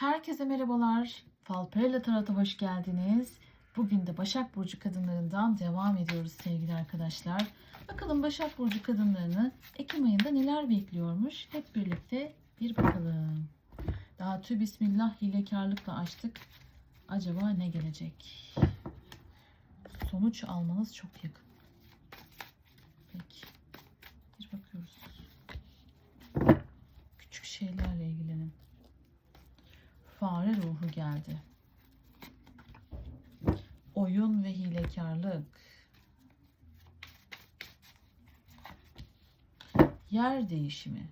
Herkese merhabalar. Falperla Tarot'a hoş geldiniz. Bugün de Başak Burcu kadınlarından devam ediyoruz sevgili arkadaşlar. Bakalım Başak Burcu kadınlarını Ekim ayında neler bekliyormuş? Hep birlikte bir bakalım. Daha tüy bismillah hilekarlıkla açtık. Acaba ne gelecek? Sonuç almanız çok yakın. Peki. Bir bakıyoruz. Küçük şeylerle fare ruhu geldi. Oyun ve hilekarlık. Yer değişimi.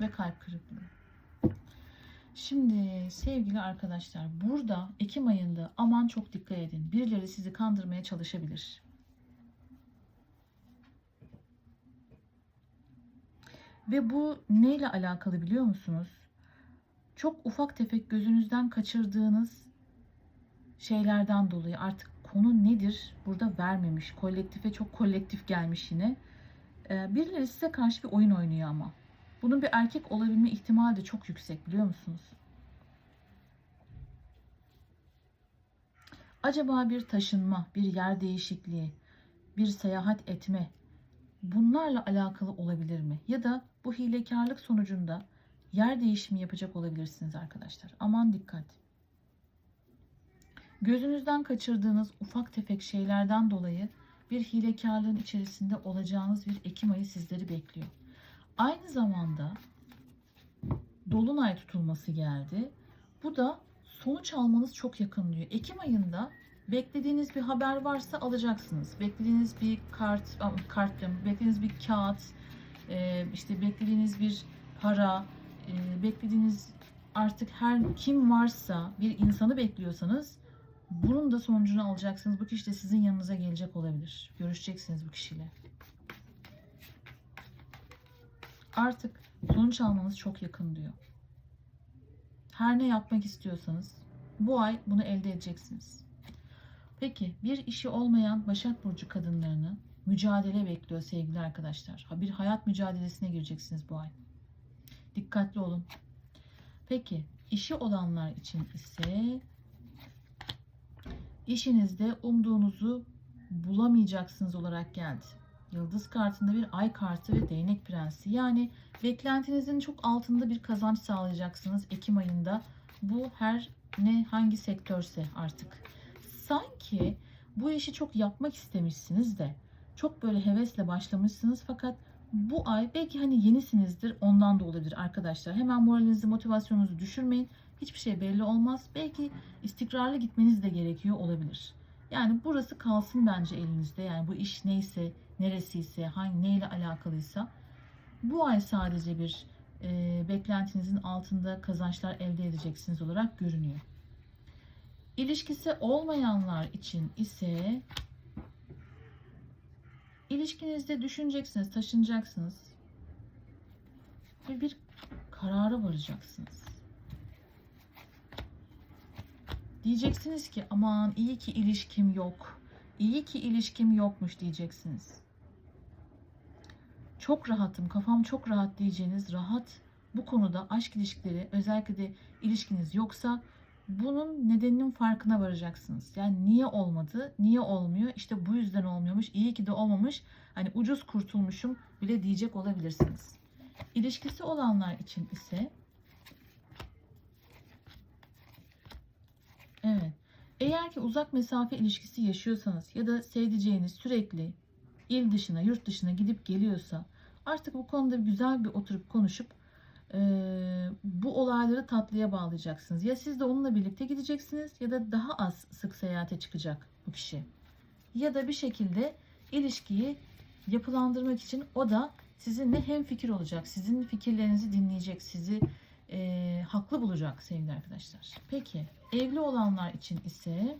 Ve kalp kırıklığı. Şimdi sevgili arkadaşlar burada Ekim ayında aman çok dikkat edin. Birileri sizi kandırmaya çalışabilir. Ve bu neyle alakalı biliyor musunuz? Çok ufak tefek gözünüzden kaçırdığınız şeylerden dolayı artık konu nedir burada vermemiş. Kolektife çok kolektif gelmiş yine. Ee, Birileri size karşı bir oyun oynuyor ama. Bunun bir erkek olabilme ihtimali de çok yüksek biliyor musunuz? Acaba bir taşınma, bir yer değişikliği, bir seyahat etme bunlarla alakalı olabilir mi? Ya da bu hilekarlık sonucunda yer değişimi yapacak olabilirsiniz arkadaşlar. Aman dikkat. Gözünüzden kaçırdığınız ufak tefek şeylerden dolayı bir hilekarlığın içerisinde olacağınız bir Ekim ayı sizleri bekliyor. Aynı zamanda dolunay tutulması geldi. Bu da sonuç almanız çok yakın diyor. Ekim ayında beklediğiniz bir haber varsa alacaksınız. Beklediğiniz bir kart, kart diyorum, beklediğiniz bir kağıt, e, işte beklediğiniz bir para, e, beklediğiniz artık her kim varsa bir insanı bekliyorsanız bunun da sonucunu alacaksınız. Bu kişi de sizin yanınıza gelecek olabilir. Görüşeceksiniz bu kişiyle. Artık sonuç almanız çok yakın diyor. Her ne yapmak istiyorsanız bu ay bunu elde edeceksiniz. Peki bir işi olmayan Başak Burcu kadınlarını mücadele bekliyor sevgili arkadaşlar. Bir hayat mücadelesine gireceksiniz bu ay. Dikkatli olun. Peki işi olanlar için ise işinizde umduğunuzu bulamayacaksınız olarak geldi. Yıldız kartında bir ay kartı ve değnek prensi. Yani beklentinizin çok altında bir kazanç sağlayacaksınız Ekim ayında. Bu her ne hangi sektörse artık. Sanki bu işi çok yapmak istemişsiniz de çok böyle hevesle başlamışsınız fakat bu ay belki hani yenisinizdir ondan da olabilir arkadaşlar. Hemen moralinizi motivasyonunuzu düşürmeyin. Hiçbir şey belli olmaz. Belki istikrarlı gitmeniz de gerekiyor olabilir. Yani burası kalsın bence elinizde. Yani bu iş neyse, neresiyse, hangi neyle alakalıysa bu ay sadece bir e, beklentinizin altında kazançlar elde edeceksiniz olarak görünüyor. İlişkisi olmayanlar için ise ilişkinizde düşüneceksiniz, taşınacaksınız ve bir karara varacaksınız. Diyeceksiniz ki aman iyi ki ilişkim yok. İyi ki ilişkim yokmuş diyeceksiniz. Çok rahatım, kafam çok rahat diyeceğiniz rahat bu konuda aşk ilişkileri özellikle de ilişkiniz yoksa bunun nedeninin farkına varacaksınız. Yani niye olmadı, niye olmuyor, işte bu yüzden olmuyormuş, iyi ki de olmamış, hani ucuz kurtulmuşum bile diyecek olabilirsiniz. İlişkisi olanlar için ise Evet. Eğer ki uzak mesafe ilişkisi yaşıyorsanız ya da sevdiceğiniz sürekli il dışına, yurt dışına gidip geliyorsa artık bu konuda güzel bir oturup konuşup e, bu olayları tatlıya bağlayacaksınız. Ya siz de onunla birlikte gideceksiniz ya da daha az sık seyahate çıkacak bu kişi. Ya da bir şekilde ilişkiyi yapılandırmak için o da sizinle hem fikir olacak. Sizin fikirlerinizi dinleyecek, sizi e, haklı bulacak sevgili arkadaşlar. Peki evli olanlar için ise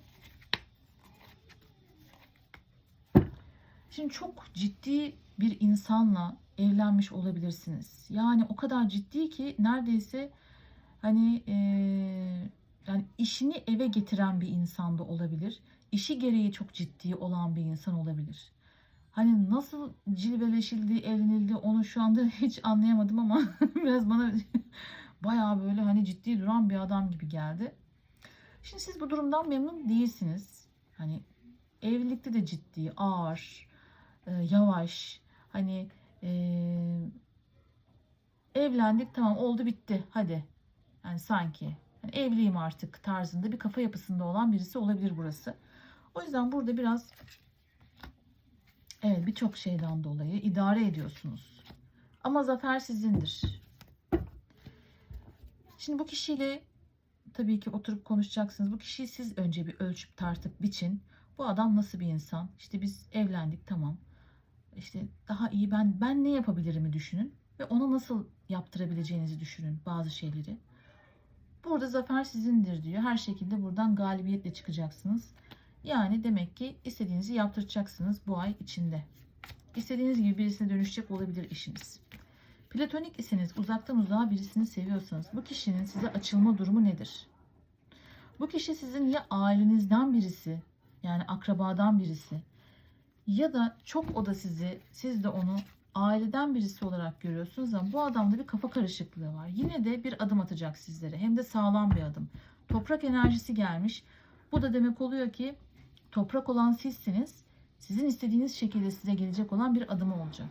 şimdi çok ciddi bir insanla evlenmiş olabilirsiniz. Yani o kadar ciddi ki neredeyse hani e, yani işini eve getiren bir insan da olabilir. İşi gereği çok ciddi olan bir insan olabilir. Hani nasıl cilveleşildi, evlenildi onu şu anda hiç anlayamadım ama biraz bana bayağı böyle hani ciddi duran bir adam gibi geldi. Şimdi siz bu durumdan memnun değilsiniz. Hani evlilikte de ciddi, ağır, e, yavaş. Hani e, evlendik tamam oldu bitti hadi. Yani sanki yani evliyim artık tarzında bir kafa yapısında olan birisi olabilir burası. O yüzden burada biraz evet birçok şeyden dolayı idare ediyorsunuz. Ama zafer sizindir. Şimdi bu kişiyle tabii ki oturup konuşacaksınız. Bu kişiyi siz önce bir ölçüp tartıp biçin. Bu adam nasıl bir insan? İşte biz evlendik tamam. İşte daha iyi ben ben ne yapabilirimi düşünün ve ona nasıl yaptırabileceğinizi düşünün bazı şeyleri. Burada zafer sizindir diyor. Her şekilde buradan galibiyetle çıkacaksınız. Yani demek ki istediğinizi yaptıracaksınız bu ay içinde. İstediğiniz gibi birisine dönüşecek olabilir işiniz. Platonik iseniz uzaktan uzağa birisini seviyorsanız bu kişinin size açılma durumu nedir? Bu kişi sizin ya ailenizden birisi yani akrabadan birisi ya da çok o da sizi siz de onu aileden birisi olarak görüyorsunuz ama bu adamda bir kafa karışıklığı var. Yine de bir adım atacak sizlere hem de sağlam bir adım. Toprak enerjisi gelmiş. Bu da demek oluyor ki toprak olan sizsiniz. Sizin istediğiniz şekilde size gelecek olan bir adımı olacak.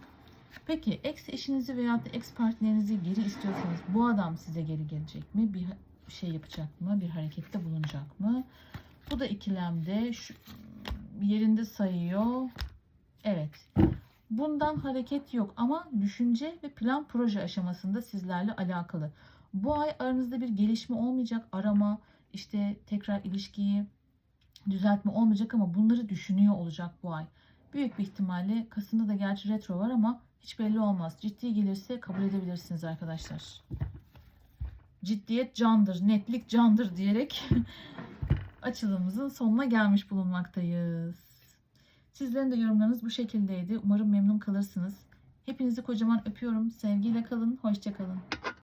Peki ex eşinizi veya da ex partnerinizi geri istiyorsanız bu adam size geri gelecek mi? Bir şey yapacak mı? Bir harekette bulunacak mı? Bu da ikilemde şu yerinde sayıyor. Evet. Bundan hareket yok ama düşünce ve plan proje aşamasında sizlerle alakalı. Bu ay aranızda bir gelişme olmayacak. Arama, işte tekrar ilişkiyi düzeltme olmayacak ama bunları düşünüyor olacak bu ay. Büyük bir ihtimalle Kasım'da da gerçi retro var ama hiç belli olmaz. Ciddi gelirse kabul edebilirsiniz arkadaşlar. Ciddiyet candır, netlik candır diyerek açılımımızın sonuna gelmiş bulunmaktayız. Sizlerin de yorumlarınız bu şekildeydi. Umarım memnun kalırsınız. Hepinizi kocaman öpüyorum. Sevgiyle kalın, hoşça kalın.